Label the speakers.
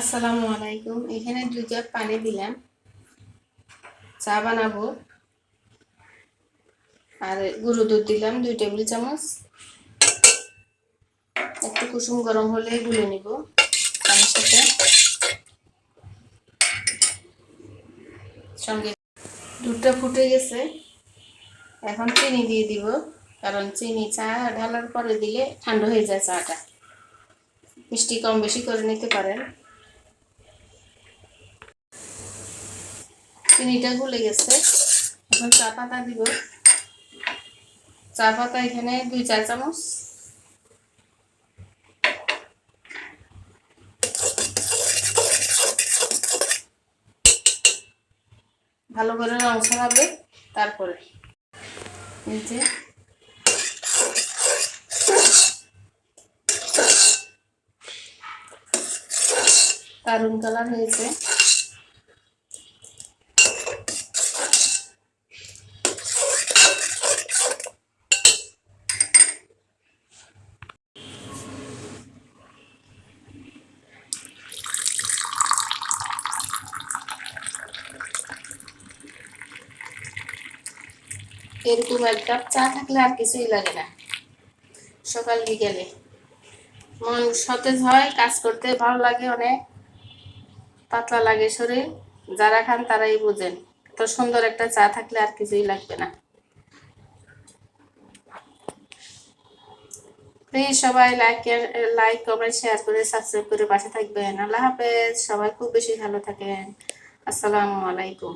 Speaker 1: আসসালামু আলাইকুম। এখানে দুই কাপ পানি দিলাম। চা বানাবো। আর গুঁড়ো দুধ দিলাম, দুই টেবিল চামচ। একটু কুসুম গরম হলে গুলে নিব পানির সাথে। সঙ্গে দুধটা ফুটে গেছে। এখন চিনি দিয়ে দিব, কারণ চিনি চা ঢালার পরে দিলে ঠান্ডা হয়ে যায় চাটা। মিষ্টি কম বেশি করে নিতে পারেন। চিনিটা গুলে গেছে। এখন চা পাতা দিব। চা পাতা এখানে দুই চার চামচ। ভালো করে রং ছড়াবে তারপরে। এই যে। কালার হয়েছে। এরকম এক কাপ চা থাকলে আর কিছুই লাগে না। সকাল বিকেলে। মন সতেজ হয়, কাজ করতে ভালো লাগে অনেক। পাতলা লাগে শরীর। যারা খান তারাই বুঝেন। তো সুন্দর একটা চা থাকলে আর কিছুই লাগবে না। প্লিজ সবাই লাইক লাইক কমেন্ট শেয়ার করে সাবস্ক্রাইব করে পাশে থাকবেন। আল্লাহ হাফেজ। সবাই খুব বেশি ভালো থাকেন। আসসালামু আলাইকুম।